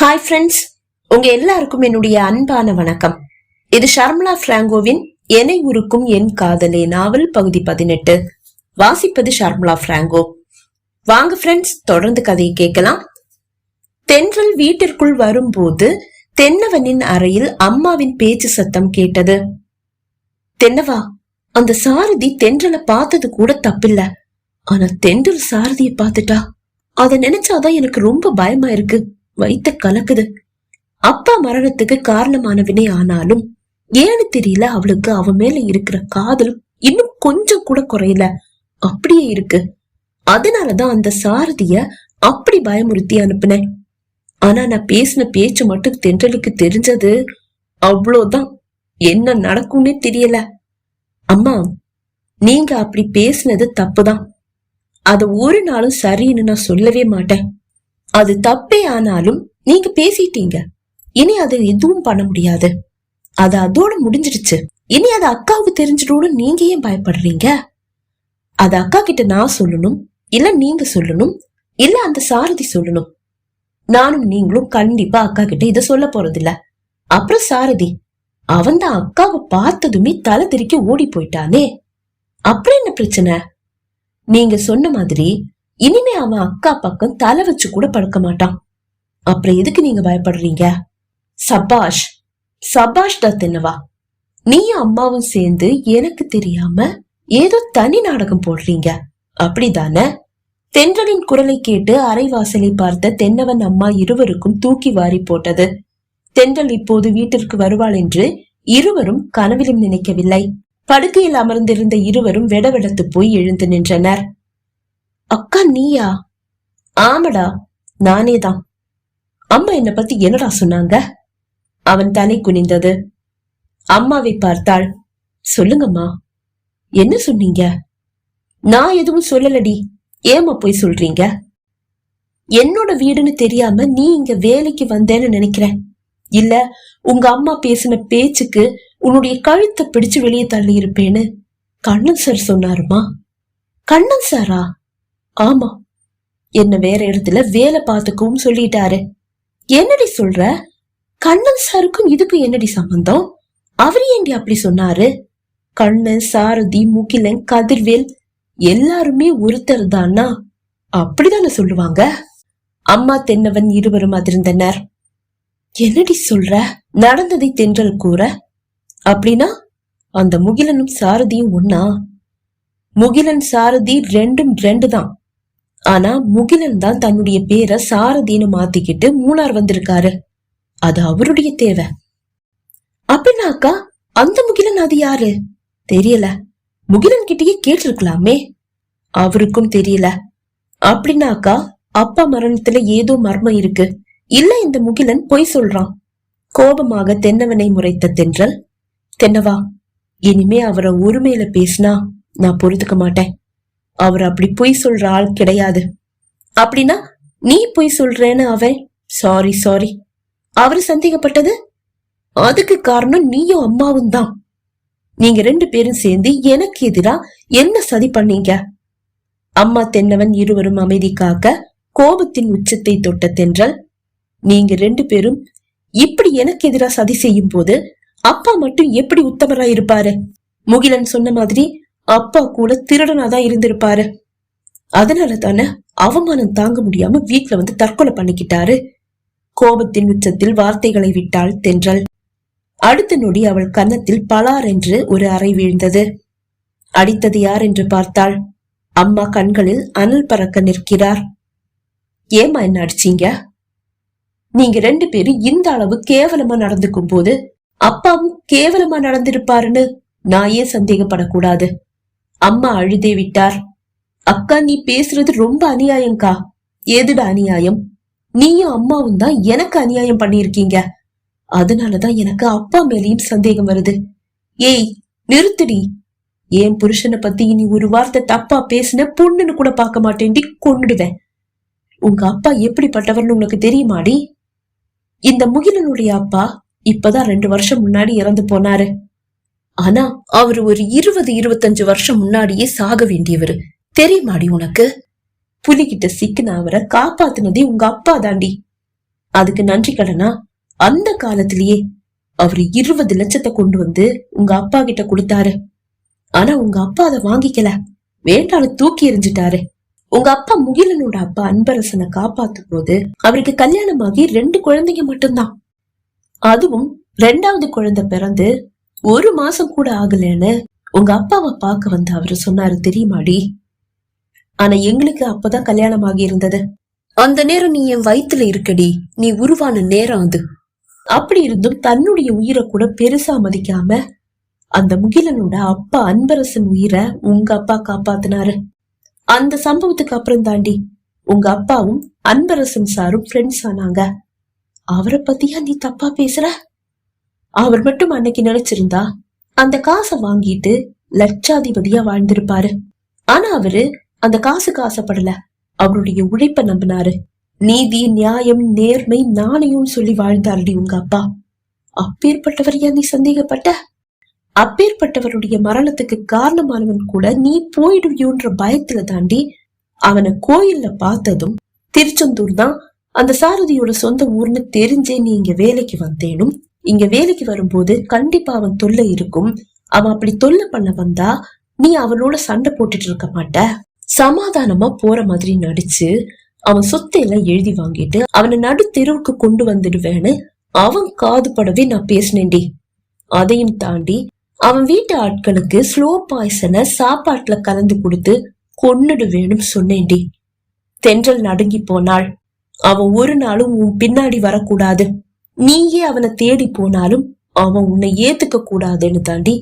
Hi friends உங்க எல்லாருக்கும் என்னுடைய அன்பான வணக்கம். இது ஷர்மலா பிராங்கோவின் என்னை உருக்கும் என் காதலே நாவல் பகுதி பதினெட்டு. வாசிப்பது ஷர்மலா பிராங்கோ. வாங்க ஃப்ரெண்ட்ஸ் தொடர்ந்து கதையை கேட்கலாம். தென்றல் வீட்டிற்குள் வரும்போது தென்னவனின் அறையில் அம்மாவின் பேச்சு சத்தம் கேட்டது. தென்னவா அந்த சாரதி தென்றலை பார்த்தது கூட தப்பில்ல. ஆனா தென்றல் சாரதியை பார்த்துட்டா அத நினைச்சாதான் எனக்கு ரொம்ப பயமா இருக்கு வைத்த கலக்குது. அப்பா மரணத்துக்கு காரணமானவனே ஆனாலும் ஏன்னு தெரியல அவளுக்கு அவன் மேல இருக்கிற காதல் இன்னும் கொஞ்சம் கூட குறையல. அப்படியே இருக்கு. அதனாலதான் அந்த சாரதிய அப்படி பயமுறுத்தி அனுப்புனேன். ஆனா நான் பேசின பேச்சு மட்டும் தென்றலுக்கு தெரிஞ்சது. அவ்வளோதான். என்ன நடக்கும்னே தெரியல. அம்மா நீங்க அப்படி பேசினது தப்புதான். அத ஒரு நாளும் சரின்னு நான் சொல்லவே மாட்டேன். அது தப்பே ஆனாலும் நீங்க பேசிட்டீங்க. இனி அது எதுவும் பண்ண முடியாது. அது அதோட முடிஞ்சிடுச்சு. இனி அது அக்காவுக்கு தெரிஞ்சிடும்னு நீங்க ஏன் பயப்படுறீங்க? அது அக்கா கிட்ட நான் சொல்லணும் இல்ல நீங்க சொல்லணும் இல்ல அந்த சாரதி சொல்லணும். நானும் நீங்களும் கண்டிப்பா அக்கா கிட்ட இத சொல்ல போறதில்ல. அப்புறம் சாரதி அவன் தான் அக்காவை பார்த்ததுமே தலை திருக்கி ஓடி போயிட்டானே. அப்புறம் என்ன பிரச்சனை? நீங்க சொன்ன மாதிரி இனிமே அவன் அக்கா பக்கம் தலை வச்சு கூட படுக்க மாட்டான். அப்புறம் எதுக்கு நீங்க பயப்படுறீங்க? சபாஷ் சபாஷ் தான் தென்னவா? நீயும் அம்மாவும் சேர்ந்து எனக்கு தெரியாம ஏதோ தனி நாடகம் போடுறீங்க. அப்படிதானே? தென்றலின் குரலை கேட்டு அரைவாசலை பார்த்த தென்னவன் அம்மா இருவருக்கும் தூக்கி வாரி போட்டது. தென்றல் இப்போது வீட்டிற்கு வருவாள் என்று இருவரும் கனவிலும் நினைக்கவில்லை. படுக்கையில் அமர்ந்திருந்த இருவரும் வெடவெடத்து போய் எழுந்து நின்றனர். அக்கா நீயா? ஆமடா நானேதான். அம்மா என்ன பத்தி என்னடா சொன்னாங்க? அவன் தலை குனிந்தது. அம்மாவை பார்த்தாள். சொல்லுங்கம்மா என்ன சொன்னீங்க? நான் எதுவும் சொல்லலடி. ஏமா போய் சொல்றீங்க? என்னோட வீடுன்னு தெரியாம நீ இங்க வேலைக்கு வந்தேன்னு நினைக்கிறேன். இல்ல உங்க அம்மா பேசின பேச்சுக்கு உன்னுடைய கழுத்தை பிடிச்சு வெளியே தள்ளி இருப்பேன்னு கண்ணன் சார் சொன்னாருமா? கண்ணன் சாரா? ஆமா. என்ன வேற இடத்துல வேலை பார்த்துக்கவும் சொல்லிட்டாரு. என்னடி சொல்ற? கண்ணன் சாருக்கும் இதுக்கும் என்னடி சம்பந்தம்? அவர் ஏண்டி அப்படி சொன்னாரு? கண்ணன் சாரதி முகிலன் கதிர்வேல் எல்லாருமே ஒருத்தர் தானா? அப்படிதானே சொல்லுவாங்க? அம்மா தென்னவன் இருவரும் அதிர்ந்தனர். என்னடி சொல்ற? நடந்ததை தென்றல் கூற? அப்படின்னா? அந்த முகிலனும் சாரதியும் ஒன்னா முகிலன் சாரதி ரெண்டும் ரெண்டு தான் ஆனா முகிலன் தான் தன்னுடைய பேரை சாரதின்னு மாத்திக்கிட்டு மூணார் வந்திருக்காரு. அது அவருடைய தேவை. அப்படின்னாக்கா அந்த முகிலன் அது யாரு? தெரியல. முகிலன் கிட்டயே கேட்டிருக்கலாமே. அவருக்கும் தெரியல. அப்படின்னாக்கா அப்பா மரணத்துல ஏதோ மர்மம் இருக்கு. இல்ல இந்த முகிலன் பொய் சொல்றான். கோபமாக தென்னவனை முறைத்த தென்றல் தென்னவா இனிமே அவரை ஒருமையில பேசினா நான் பொறுத்துக்க மாட்டேன். அவர் அப்படி பொய் சொல்ற ஆள் கிடையாது. அப்படின்னா நீ பொய் சொல்றேன்னு அவன் சாரி சாரி அவரு சந்தேகப்பட்டது அதுக்கு காரணம் நீயும் அம்மாவும் தான். நீங்க ரெண்டு பேரும் சேர்ந்து எனக்கு எதிரா என்ன சதி பண்ணீங்க? அம்மா தென்னவன் இருவரும் அமைதி காக்க கோபத்தின் உச்சத்தை தொட்ட தென்றல் நீங்க ரெண்டு பேரும் இப்படி எனக்கு எதிரா சதி செய்யும் போது அப்பா மட்டும் எப்படி உத்தமரா இருப்பாரு முகிலன் சொன்ன மாதிரி அப்பா கூட திருடனாதான் இருந்திருப்பாரு. அதனால தானே அவமானம் தாங்க முடியாம வீட்ல வந்து தற்கொலை பண்ணிக்கிட்டாரு. கோபத்தின் உச்சத்தில் வார்த்தைகளை விட்டாள் தென்றல். அடுத்த நொடி அவள் கன்னத்தில் பலார் என்று ஒரு அறை வீழ்ந்தது. அடித்தது யார் என்று பார்த்தாள். அம்மா கண்களில் அனல் பறக்க நிற்கிறார். ஏமா என்ன அடிச்சீங்க? நீங்க ரெண்டு பேரும் இந்த அளவு கேவலமா நடந்துக்கும் போது அப்பாவும் கேவலமா நடந்திருப்பாருன்னு நான் ஏன் சந்தேகப்படக்கூடாது? அம்மா அழுதே விட்டார். அக்கா நீ பேசுறது ரொம்ப அநியாயம்க்கா. ஏதுடா அநியாயம்? நீயும் அம்மாவும் தான் எனக்கு அநியாயம் பண்ணிருக்கீங்க அதனாலதான் எனக்கு அப்பா மேலேயும் சந்தேகம் வருது. ஏய் நிறுத்துடி. என் புருஷனை பத்தி இனி ஒரு வார்த்தை தப்பா பேசின பொண்ணுன்னு கூட பார்க்க மாட்டேன்டி கொன்னுடுவேன். உங்க அப்பா எப்படிப்பட்டவர்னு உனக்கு தெரியுமாடி? இந்த முகிலனுடைய அப்பா இப்பதான் ரெண்டு வருஷம் முன்னாடி இறந்து போனாரு. ஆனா அவர் ஒரு இருபது இருபத்தஞ்சு வருஷம் முன்னாடியே சாக வேண்டியவர். தெரியுமாடி உனக்கு? புலிகிட்ட சிக்கின அவரை காப்பாத்துனதே உங்க அப்பா தாண்டி. அதுக்கு நன்றி கடனா? அந்த காலத்திலேயே அவர் இருபது லட்சத்தை கொண்டு வந்து உங்க அப்பா கிட்ட கொடுத்தாரு. ஆனா உங்க அப்பா அதை வாங்கிக்கல. வேண்டான்னு தூக்கி எறிஞ்சிட்டாரு. உங்க அப்பா முகிலனோட அப்பா அன்பரசனை காப்பாத்தும் போது அவருக்கு கல்யாணமாகி ரெண்டு குழந்தைங்க மட்டும்தான். அதுவும் ரெண்டாவது குழந்தை பிறந்து ஒரு மாசம் கூட ஆகலைன்னு உங்க அப்பாவை பார்க்க வந்து அவரு சொன்னாரு தெரியுமாடி? ஆனா எங்களுக்கு அப்பதான் கல்யாணம் ஆகி இருந்தது அந்த நேரம் நீ என் வயித்துல இருக்கடி. நீ உருவான நேரம் அது. அப்படி இருந்தும் தன்னுடைய உயிரை கூட பெருசா மதிக்காம அந்த முகிலனோட அப்பா அன்பரசன் உயிரை உங்க அப்பா காப்பாத்தினாரு. அந்த சம்பவத்துக்கு அப்புறம் தாண்டி உங்க அப்பாவும் அன்பரசன் சாரும் ஃப்ரெண்ட்ஸ் ஆனாங்க. அவரை பத்தியா நீ தப்பா பேசுற? அவர் மட்டும் அன்னைக்கு நினைச்சிருந்தா அந்த காசை வாங்கிட்டு லட்சாதிபதியா வாழ்ந்திருப்பாரு. ஆனா அவரு அந்த காசுக்கு ஆசைப்படல அவருடைய உழைப்ப நம்பினாரு. நீதி நியாயம் நேர்மை நாணயம் சொல்லி வாழ்ந்தாருடி உங்க அப்பா. அப்பேற்பட்டவர் ஏன் நீ சந்தேகப்பட்ட? அப்பேற்பட்டவருடைய மரணத்துக்கு காரணமானவன் கூட நீ போயிடுவியோன்ற பயத்துல தாண்டி அவனை கோயில்ல பார்த்ததும் திருச்செந்தூர் தான் அந்த சாரதியோட சொந்த ஊர்னு தெரிஞ்சே நீ இங்க வேலைக்கு வந்தேனும் இங்க வேலைக்கு வரும்போது கண்டிப்பா அவன் தொல்லை இருக்கும். அவன் அப்படி தொல்லை பண்ண வந்தா நீ அவனோட சண்டை போட்டுட்டு இருக்க மாட்ட. சமாதானமா போற மாதிரி நடிச்சு அவன் சொத்தை எல்லாம் எழுதி வாங்கிட்டு அவனை நடு தெருவுக்கு கொண்டு வந்துடுவேன்னு அவன் காது படவே நான் பேசினேன்டி. அதையும் தாண்டி அவன் வீட்டு ஆட்களுக்கு ஸ்லோ பாய்சனை சாப்பாட்டுல கலந்து கொடுத்து கொன்னுடுவேன்னு சொன்னேன்டி. தென்றல் நடுங்கி போனாள். அவன் ஒரு நாளும் உன் பின்னாடி வரக்கூடாது. நீயே அவனை தேடி போனாலும் அவன் உன்னை ஏத்துக்க கூடாதுன்னு தாண்டி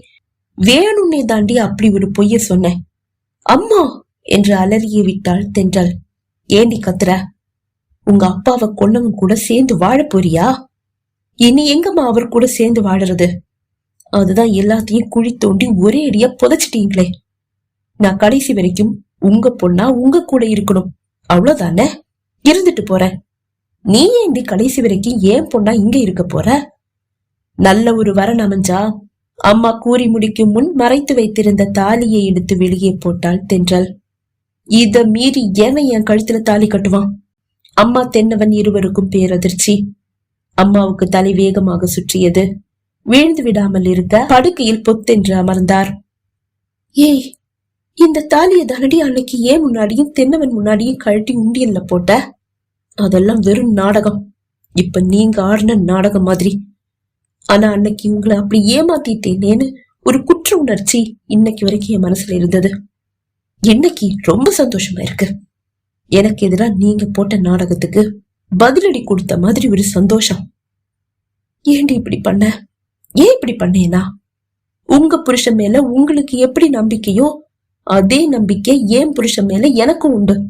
வேணும்னே தாண்டி அப்படி ஒரு பொய்ய சொன்னேன் அம்மா! என்று அலறிய விட்டாள் தென்றல். ஏண்டி கத்துற உங்க அப்பாவை கொன்னவன் கூட சேர்ந்து வாழ போறியா? இனி எங்கம்மா அவர் கூட சேர்ந்து வாழறது? அதுதான் எல்லாத்தையும் குழி தோண்டி ஒரே அடியா புதைச்சிட்டீங்களே. நான் கடைசி வரைக்கும் உங்க பொண்ணா உங்க கூட இருக்கணும். அவ்வளவுதானே? இருந்துட்டு போறேன். நீ ஏண்டி கடைசி வரைக்கும் ஏன் பொண்ணா இங்க இருக்க போற? நல்ல ஒரு வரன் அமைஞ்சா? அம்மா கூறி முடிக்கும் முன் மறைத்து வைத்திருந்த தாலியை எடுத்து வெளியே போட்டாள் தென்றல். இத மீறி ஏன் என் கழுத்துல தாலி கட்டுவான்? அம்மா தென்னவன் இருவருக்கும் பேரதிர்ச்சி. அம்மாவுக்கு தலை வேகமாக சுற்றியது. வீழ்ந்து விடாமல் இருக்க படுக்கையில் பொத்தென்று அமர்ந்தார். ஏய் இந்த தாலியை தனடி அன்னைக்கு ஏன் முன்னாடியும் தென்னவன் முன்னாடியும் கழட்டி உண்டியல்ல போட்ட? அதெல்லாம் வெறும் நாடகம். இப்ப நீங்க ஆடின நாடகம் மாதிரி. ஆனா அன்னைக்கு உங்களை அப்படி ஏமாத்திட்டேனேன்னு ஒரு குற்ற உணர்ச்சி இன்னைக்கு வரைக்கும் என் மனசுல இருந்தது. என்னைக்கு ரொம்ப சந்தோஷமா இருக்கு. எனக்கு எதிராக நீங்க போட்ட நாடகத்துக்கு பதிலடி கொடுத்த மாதிரி ஒரு சந்தோஷம். ஏண்டி இப்படி பண்ண? ஏன் இப்படி பண்ணேனா? உங்க புருஷன் மேல உங்களுக்கு எப்படி நம்பிக்கையோ அதே நம்பிக்கை ஏன் புருஷன் மேல எனக்கும் உண்டு.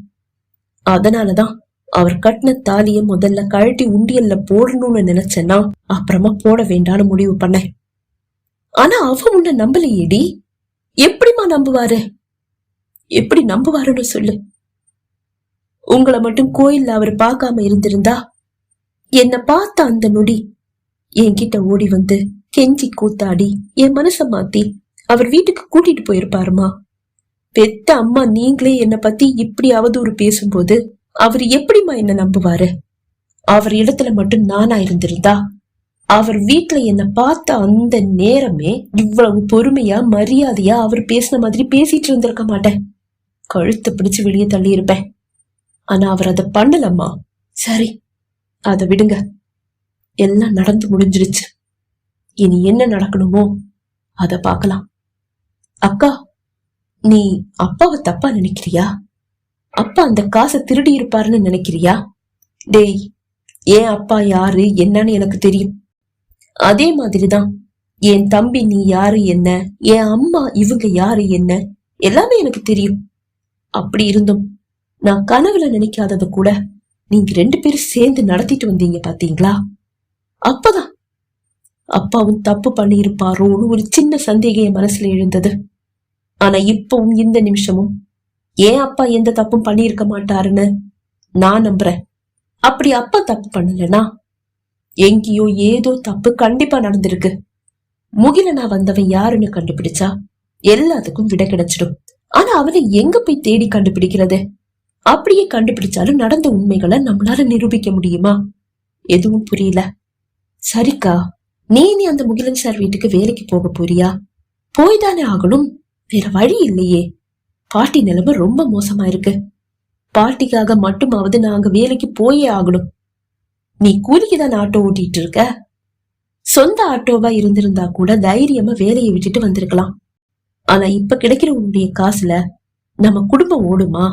அதனாலதான் அவர் கட்டின தாலிய முதல்ல கழட்டி உண்டியல்ல போடணும்னு நினைச்சேன்னா அப்புறமா போட வேண்டாம்னு முடிவு பண்ணேன். ஆனா அவ உன்னை நம்பலையேடி. எப்படிமா நம்புவாரு? எப்படி நம்புவாருன்னு சொல்லு. உங்களை மட்டும் கோயில்ல அவர் பார்க்காம இருந்திருந்தா என்ன பார்த்த அந்த நொடி என்கிட்ட ஓடி வந்து கெஞ்சி கூத்தாடி என் மனச மாத்தி அவர் வீட்டுக்கு கூட்டிட்டு போயிருப்பாருமா? பெத்த அம்மா நீங்களே என்ன பத்தி இப்படி அவதூறு பேசும்போது அவர் எப்படிம்மா என்ன நம்புவாரு? அவர் இடத்துல மட்டும் நானா இருந்திருந்தா? அவர் வீட்டுல என்ன பார்த்த அந்த நேரமே இவ்வளவு பொறுமையா மரியாதையா அவர் பேசின மாதிரி பேசிட்டு இருந்திருக்க மாட்டேன். கழுத்தை பிடிச்சு வெளியே தள்ளி இருப்பேன். ஆனா அவர் அதை பண்ணலம்மா. சரி அதை விடுங்க. எல்லாம் நடந்து முடிஞ்சிருச்சு. இனி என்ன நடக்கணுமோ அத பார்க்கலாம். அக்கா நீ அப்பாவை தப்பா நினைக்கிறியா? அப்பா அந்த காசை திருடி இருப்பாருன்னு நினைக்கிறியா? டேய் ஏன் அப்பா யாரு என்னன்னு எனக்கு தெரியும். அதே மாதிரிதான் என் தம்பி நீ யாரு என்ன என் அம்மா இவங்க யாரு என்ன எல்லாமே எனக்கு தெரியும். அப்படி இருந்தும் நான் கனவுல நினைக்காதத கூட நீங்க ரெண்டு பேரும் சேர்ந்து நடத்திட்டு வந்தீங்க பாத்தீங்களா? அப்பதான். அப்பாவும் தப்பு பண்ணியிருப்பாரோன்னு ஒரு சின்ன சந்தேகம் என் மனசுல எழுந்தது. ஆனா இப்பவும் இந்த நிமிஷமும் ஏன் அப்பா எந்த தப்பும் பண்ணியிருக்க மாட்டாருன்னு? நான் நம்புறேன். அப்படி அப்பா தப்பு பண்ணலனா? எங்கேயோ ஏதோ தப்பு கண்டிப்பா நடந்திருக்கு. முகிலனா வந்தவன் யாருன்னு கண்டுபிடிச்சா எல்லாத்துக்கும் விட கிடைச்சிடும். ஆனா அவனை எங்க போய் தேடி கண்டுபிடிக்கிறது? அப்படியே கண்டுபிடிச்சாலும் நடந்த உண்மைகளை நம்மளால நிரூபிக்க முடியுமா? எதுவும் புரியல. சரிக்கா நீ நீ அந்த முகிலன் சார் வீட்டுக்கு வேலைக்கு போக போறியா? போய்தானே ஆகணும். வேற வழி இல்லையே. பாட்டி நிலைமை ரொம்ப மோசமா இருக்கு. பாட்டிக்காக மட்டுமாவது நாங்க வேலைக்கு போயே ஆகணும். நீ கூலிக்கு தான் ஆட்டோ ஓட்டிட்டு இருக்க? சொந்த ஆட்டோவா இருந்திருந்தா கூட தைரியமா வேலையை விட்டுட்டு வந்திருக்கலாம். ஆனா இப்ப கிடைக்கிற உன்னுடைய காசுல நம்ம குடும்பம் ஓடுமா?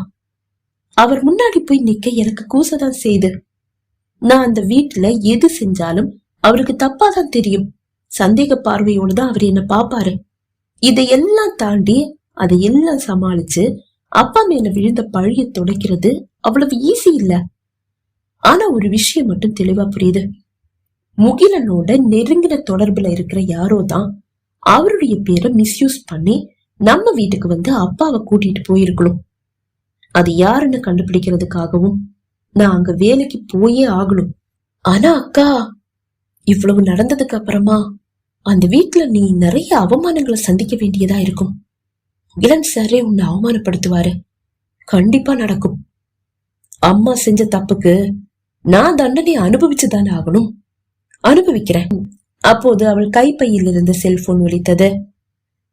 அவர் முன்னாடி போய் நிக்க எனக்கு கூசதான் செய்து. நான் அந்த வீட்டுல எது செஞ்சாலும் அவருக்கு தப்பா தான் தெரியும். சந்தேக பார்வையோடு தான் அவர் என்ன பாப்பாரு. இதையெல்லாம் தாண்டி அதை எல்லாம் சமாளிச்சு அப்பா மேல விழுந்த பழிய துடைக்கிறது அவ்வளவு ஈஸி இல்ல. ஆனா ஒரு விஷயம் மட்டும் தெளிவா புரியுது. முகிலனோட நெருங்கின தொடர்புல இருக்கிற யாரோ தான் அவருடைய பேரை மிஸ்யூஸ் பண்ணி நம்ம வீட்டுக்கு வந்து அப்பாவை கூட்டிட்டு போயிருக்கணும். அது யாருன்னு கண்டுபிடிக்கிறதுக்காகவும் நான் அங்க வேலைக்கு போயே ஆகணும். ஆனா அக்கா இவ்வளவு நடந்ததுக்கு அப்புறமா அந்த வீட்டுல நீ நிறைய அவமானங்களை சந்திக்க வேண்டியதா இருக்கும். இளன் சாரே உன்னை அவமானப்படுத்துவாரு. கண்டிப்பா நடக்கும். அம்மா செஞ்ச தப்புக்கு நான் தண்டனை அனுபவிச்சுதானே ஆகணும். அனுபவிக்கிறேன். அப்போது அவள் கைப்பையில் இருந்து செல்போன் ஒலித்தது.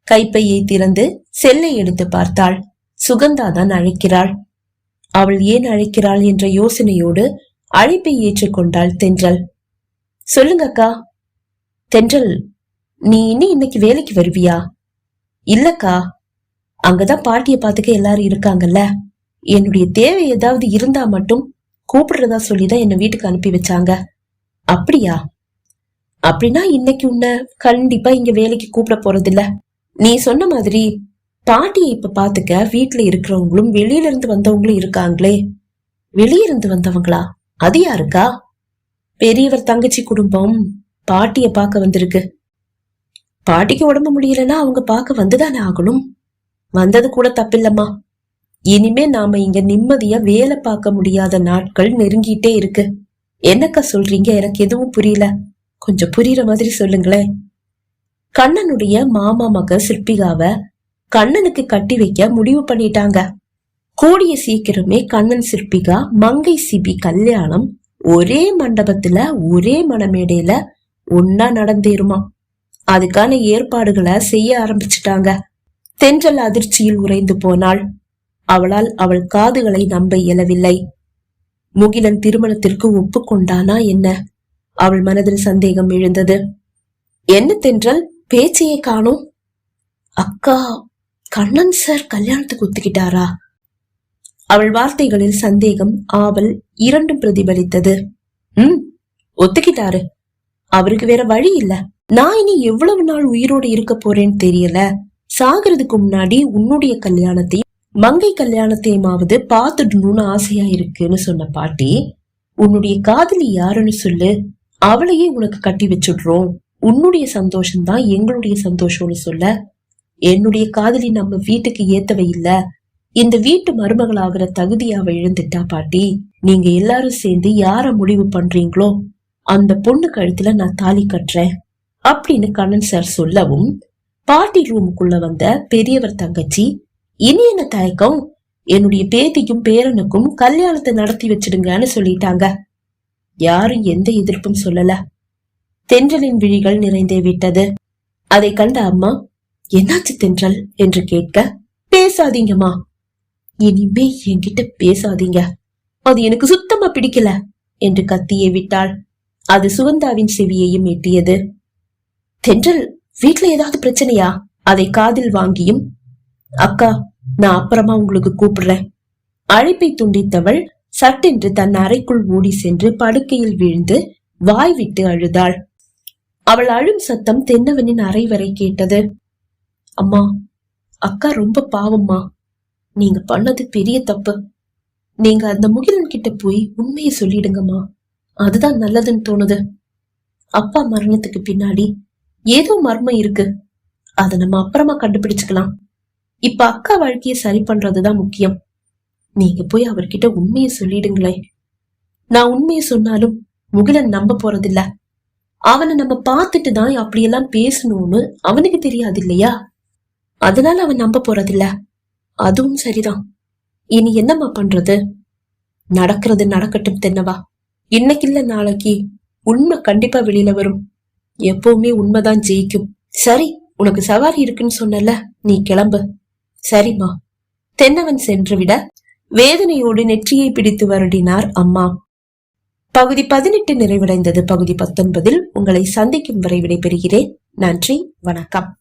கைப்பையை திறந்து செல்லை எடுத்து பார்த்தாள். சுகந்தா தான் அழைக்கிறாள். அவள் ஏன் அழைக்கிறாள் என்ற யோசனையோடு அழைப்பை ஏற்றுக்கொண்டாள் தென்றல். சொல்லுங்க அக்கா. தென்றல் நீ இனி இன்னைக்கு வேலைக்கு வருவியா? இல்லக்கா. அங்கதான் பாட்டிய பாத்துக்க எல்லாரும் இருக்காங்கல்ல? என்னுடைய தேவை ஏதாவது இருந்தா மட்டும் கூப்பிடுறதா சொல்லிதான் என்ன வீட்டுக்கு அனுப்பி வச்சாங்க. அப்படியா? அப்படின்னா இன்னைக்கு உன்னை கண்டிப்பா இங்க வேலைக்கு கூப்பிட போறதில்ல. நீ சொன்ன மாதிரி பாட்டியை இப்ப பாத்துக்க வீட்டுல இருக்கிறவங்களும் வெளியில இருந்து வந்தவங்களும் இருக்காங்களே. வெளியிருந்து வந்தவங்களா? அது யாருக்கா? பெரியவர் தங்கச்சி குடும்பம் பாட்டிய பார்க்க வந்திருக்கு. பாட்டிக்கு உடம்பு முடியலன்னா அவங்க பார்க்க வந்துதானே ஆகணும்? வந்தது கூட தப்பில்லம்மா. இனிமே நாம இங்க நிம்மதியா வேலை பார்க்க முடியாத நாட்கள் நெருங்கிட்டே இருக்கு. என்னக்கா சொல்றீங்க? எனக்கு எதுவும் புரியல. கொஞ்சம் புரியுற மாதிரி சொல்லுங்களேன். கண்ணனுடைய மாமா மக சிற்பிகாவ கண்ணனுக்கு கட்டி வைக்க முடிவு பண்ணிட்டாங்க. கூடிய சீக்கிரமே கண்ணன் சிற்பிகா மங்கை சிபி கல்யாணம் ஒரே மண்டபத்துல ஒரே மணமேடையில ஒன்னா நடந்தேருமா அதுக்கான ஏற்பாடுகளை செய்ய ஆரம்பிச்சிட்டாங்க. தென்றல் அதிர்ச்சியில் உறைந்து போனாள். அவளால் அவள் காதுகளை நம்ப இயலவில்லை. முகிலன் திருமணத்திற்கு ஒப்புக்கொண்டானா என்ன? அவள் மனதில் சந்தேகம் எழுந்தது. என்ன தென்றல்? பேச்சையே காணோம். அக்கா கண்ணன் சார் கல்யாணத்துக்கு ஒத்துக்கிட்டாரா? அவள் வார்த்தைகளில் சந்தேகம் ஆவல் இரண்டும் பிரதிபலித்தது. ம் ஒத்துக்கிட்டாரு. அவருக்கு வேற வழி இல்ல. நான் இனி எவ்வளவு நாள் உயிரோடு இருக்க போறேன்னு தெரியல. சாகிறதுக்கு முன்னாடி உன்னுடைய கல்யாணத்தையும் மங்கை கல்யாணத்தையுமாவது பார்த்துடணும்னு ஆசையா இருக்குன்னு சொன்ன பாட்டி உன்னுடைய காதலி யாருன்னு சொல்லு. அவளையே உனக்கு கட்டி வச்சுடுறோம். உன்னுடைய சந்தோஷம் தான் எங்களுடைய சந்தோஷம்னு சொல்ல. என்னுடைய காதலி நம்ம வீட்டுக்கு ஏத்தவ இல்ல. இந்த வீட்டு மருமகளாகிற தகுதி அவ இழந்துட்டா பாட்டி. நீங்க எல்லாரும் சேர்ந்து யார முடிவு பண்றீங்களோ அந்த பொண்ணு கழுத்துல நான் தாலி கட்டுறேன். அப்படின்னு கண்ணன் சார் சொல்லவும் பாட்டி ரூமுக்குள்ள வந்த பெரியவர் தங்கச்சி இனி என்ன தயக்கம்? என்னுடைய பேத்திக்கும் பேரனுக்கும் கல்யாணத்தை நடத்தி வச்சிடுங்கன்னு சொல்லிட்டாங்க. யாரும் எந்த எதிர்ப்பும் சொல்லல. தென்றலின் விழிகள் நிறைந்தே விட்டது. அதை கண்ட அம்மா என்னாச்சு தென்றல்? என்று கேட்க பேசாதீங்கம்மா. இனிமே என்கிட்ட பேசாதீங்க. அது எனக்கு சுத்தமா பிடிக்கல என்று கத்தியே விட்டாள். அது சுகந்தாவின் செவியையும் எட்டியது. தென்றல் வீட்டுல ஏதாவது பிரச்சனையா? அதை காதில் வாங்கியும் அக்கா நான் அப்புறமா உங்களுக்கு கூப்பிடுறேன். அழைப்பை துண்டித்தவள் சட்டென்று தன் அறைக்குள் ஓடி சென்று படுக்கையில் விழுந்து வாய் விட்டு அழுதாள். அவள் அழும் சத்தம் தென்னவனின் அறை வரை கேட்டது. அம்மா அக்கா ரொம்ப பாவம்மா. நீங்க பண்ணது பெரிய தப்பு. நீங்க அந்த முகிலன் கிட்ட போய் உண்மையை சொல்லிடுங்கம்மா. அதுதான் நல்லதுன்னு தோணுது. அப்பா மரணத்துக்கு பின்னாடி ஏதோ மர்மம் இருக்கு. அத நம்ம அப்புறமா கண்டுபிடிச்சுக்கலாம். இப்ப அக்கா வாழ்க்கைய சரி பண்றதுதான் முக்கியம். நீங்க போய் அவர்கிட்ட உண்மையை சொல்லிடுங்களேன். நான் உண்மையை சொன்னாலும் முகிலன் நம்ப போறதில்ல. அவனை நம்ம பார்த்துட்டு தான் அப்படியெல்லாம் பேசணும்னு அவனுக்கு தெரியாது இல்லையா? அதனால அவன் நம்ப போறதில்ல. அதுவும் சரிதான். இனி என்னம்மா பண்றது? நடக்கிறது நடக்கட்டும் தென்னவா. இன்னைக்கு இல்ல நாளைக்கு. உண்மை கண்டிப்பா வெளியில வரும். எப்பவுமே உண்மைதான் ஜெயிக்கும். சரி உனக்கு சவாரி இருக்குன்னு சொன்னல நீ கிளம்பு. சரிம்மா. தென்னவன் சென்று விட வேதனையோடு நெற்றியை பிடித்து வருடினார் அம்மா. பகுதி பதினெட்டு நிறைவடைந்தது. பகுதி பத்தொன்பதில் உங்களை சந்திக்கும் வரை விடைபெறுகிறேன். நன்றி வணக்கம்.